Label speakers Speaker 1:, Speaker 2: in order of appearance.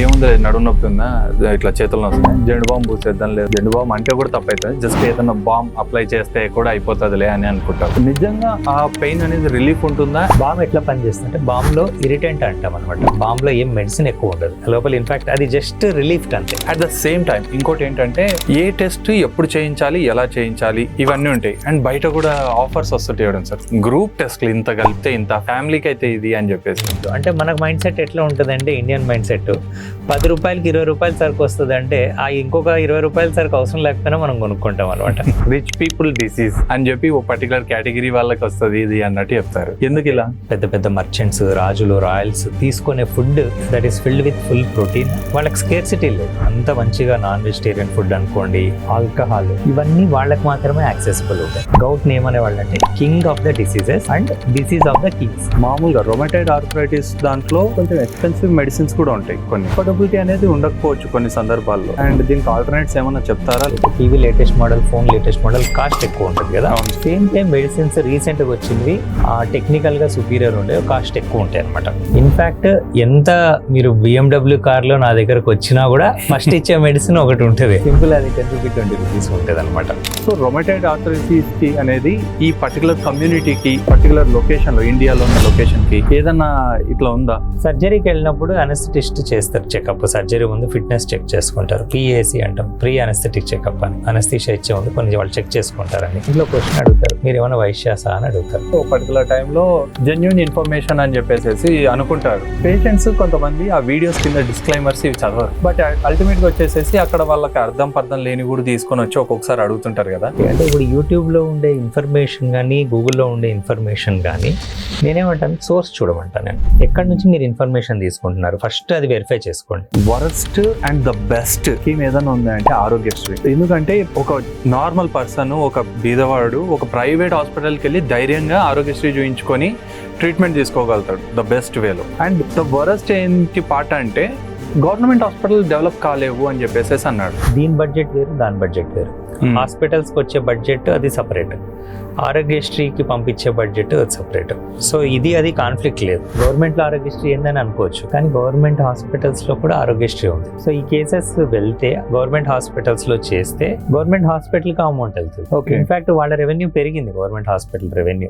Speaker 1: ఏముంది నడుము నొప్పి ఉందా? ఇట్లా చేతులు వస్తాయి జెండు బాంబు పూసేద్దాం లేదు. జెండు బాంబు అంటే కూడా తప్పైతుంది. జస్ట్ ఏదైనా బాంబ్ అప్లై చేస్తే కూడా అయిపోతుందిలే అని అనుకుంటారు. నిజంగా ఆ పెయిన్ అనేది రిలీఫ్ ఉంటుందా?
Speaker 2: బామ్ ఎట్లా పనిచేస్తుందంటే బామ్లో ఇరిటెంట్ అంటాం అనమాట బామ్లో ఏం మెడిసిన్ ఎక్కువ ఉండదు. లోపల ఇన్ఫాక్ట్ అది జస్ట్ రిలీఫ్ అంతే.
Speaker 1: అట్ ద సేమ్ టైం ఇంకోటి ఏంటంటే ఏ టెస్ట్ ఎప్పుడు చేయించాలి ఎలా చేయించాలి ఇవన్నీ ఉంటాయి. అండ్ బయట కూడా ఆఫర్స్ వస్తుంటాయి సార్. గ్రూప్ టెస్ట్లు ఇంత కలిపితే ఇంత ఫ్యామిలీకి అయితే ఇది అని చెప్పేసి.
Speaker 2: అంటే మనకు మైండ్ సెట్ ఎట్లా ఉంటుందంటే ఇండియన్ మైండ్ సెట్ పది రూపాయలకి ఇరవై రూపాయలు సరుకు వస్తుంది అంటే ఆ ఇంకొక ఇరవై రూపాయల సరుకు అవసరం లేకపోయినా మనం కొనుక్కుంటాం అనమాట
Speaker 1: రిచ్ పీపుల్ డిసీజ్ అని చెప్పి ఓ పర్టికులర్ కేటగిరీ వాళ్ళకి వస్తుంది ఇది అన్నట్టు చెప్తారు. ఎందుకు ఇలా?
Speaker 2: పెద్ద పెద్ద మర్చెంట్స్ రాజులు రాయల్స్ తీసుకునే food that is filled with full protein వాళ్ళకి స్కేర్సిటీ లేదు. అంత మంచిగా నాన్ వెజిటేరియన్ ఫుడ్ అనుకోండి ఆల్కహాల్ ఇవన్నీ వాళ్ళకి మాత్రమే యాక్సెసిబుల్ ఉంటాయి. గౌట్ నేమ్ అనే వాళ్ళంటే king of the diseases and disease of the kings
Speaker 1: మామూలుగా రొమటైడ్ ఆర్థరైటిస్ దాంట్లో కొంచెం ఎక్స్పెన్సివ్ మెడిసిన్స్ కూడా ఉంటాయి కొన్ని. అఫోర్డబిలిటీ అనేది ఉండకపోవచ్చు కొన్ని సందర్భాల్లో. అండ్ దీనికి ఆల్టర్నేట్స్ ఏమైనా చెప్తారా?
Speaker 2: TV latest model phone latest model cost ఎక్కువ ఉంటుంది కదా. సేమ్ టైం మెడిసిన్స్ రీసెంట్గా వచ్చినవి టెక్నికల్గా సుపీరియర్ ఉండే కాస్ట్ ఎక్కువ ఉంటాయి అనమాట ఇన్ఫాక్ట్ ఎంత మీరు బిఎండబ్ల్యూ కార్లో నా దగ్గరకు వచ్చినా కూడా ఫస్ట్ ఇచ్చే మెడిసిన్ ఒకటి ఉంటుంది. సింపుల్ అది టెన్ రూపీ ట్వంటీ రూపీస్ ఉంటుంది అనమాట
Speaker 1: సో రొమటైడ్ ఆర్థరైటిస్కి అనేది ఈ పర్టికులర్ కమ్యూనిటీకి పర్టికులర్ లొకేషన్లో ఇండియాలో ఉన్న లొకేషన్కి ఏదన్నా ఇట్లా ఉందా?
Speaker 2: సర్జరీకి వెళ్ళినప్పుడు అనస్థెటిస్ట్ చేస్తారు. చెకప్ సర్జరీ ముందు ఫిట్నెస్ చెక్ చేసుకుంటారు. పిఏసి అంటాం. ప్రీ అనస్థెటిక్ చెకప్ అని. అనస్థిషియా ఇచ్చే ముందు కొన్ని వాళ్ళు చెక్ చేసుకుంటారని ఇంట్లో క్వశ్చన్ అడుగుతారు. మీరు ఏమైనా వైశ్యాసా అని అడుగుతారు.
Speaker 1: ఒక పర్టికులర్ టైంలో జెన్యున్ ఇన్ఫర్మేషన్ అని చెప్పేసి అనుకుంటారు. పేషెంట్స్ కొంతమంది ఆ వీడియోస్ కింద డిస్క్లైమర్స్ ఇవి చదవరు. బట్ అల్టిమేట్గా వచ్చేసేసి అక్కడ వాళ్ళకి అర్థం పర్థం లేని కూడా తీసుకొని వచ్చి ఒక్కొక్కసారి అడుగుతుంటారు కదా.
Speaker 2: అంటే ఇప్పుడు యూట్యూబ్లో ఉండే ఇన్ఫర్మేషన్ కానీ గూగుల్లో ఉండే ఇన్ఫర్మేషన్ కానీ నేనేమంటాను సోర్స్ చూడమంటాను నేను. ఎక్కడి నుంచి మీరు ఇన్ఫర్మేషన్ తీసుకుంటున్నారు? ఫస్ట్ అది వెరిఫై చేసుకోండి.
Speaker 1: Worst and the best scheme ఏదైనా ఉందంటే ఆరోగ్యశ్రీ. ఎందుకంటే ఒక నార్మల్ పర్సన్ ఒక బీదవాడు ఒక ప్రైవేట్ హాస్పిటల్కి వెళ్ళి ధైర్యంగా ఆరోగ్యశ్రీ చూయించుకొని ట్రీట్మెంట్ తీసుకోగలుగుతాడు ద బెస్ట్ వేలో. అండ్ ద వరస్ట్ ఏంటి పార్ట్ అంటే గవర్నమెంట్ హాస్పిటల్ డెవలప్ కాలేవు అని చెప్పేసి అన్నాడు.
Speaker 2: దీని బడ్జెట్ వేరు దాని బడ్జెట్ వేరు. హాస్పిటల్స్కి వచ్చే బడ్జెట్ అది సపరేట్. ఆరోగ్యశ్రీకి పంపించే బడ్జెట్ అది సపరేట్. సో ఇది అది కాన్ఫ్లిక్ట్ లేదు. గవర్నమెంట్లో ఆరోగ్యశ్రీ ఏందని అనుకోవచ్చు కానీ గవర్నమెంట్ హాస్పిటల్స్లో కూడా ఆరోగ్యశ్రీ ఉంది. సో ఈ కేసెస్ వెళ్తే గవర్నమెంట్ హాస్పిటల్స్లో చేస్తే గవర్నమెంట్ హాస్పిటల్కి అమౌంట్ వెళ్తుంది.
Speaker 1: Okay.
Speaker 2: ఇన్ఫాక్ట్ వాళ్ళ రెవెన్యూ పెరిగింది గవర్నమెంట్ హాస్పిటల్ రెవెన్యూ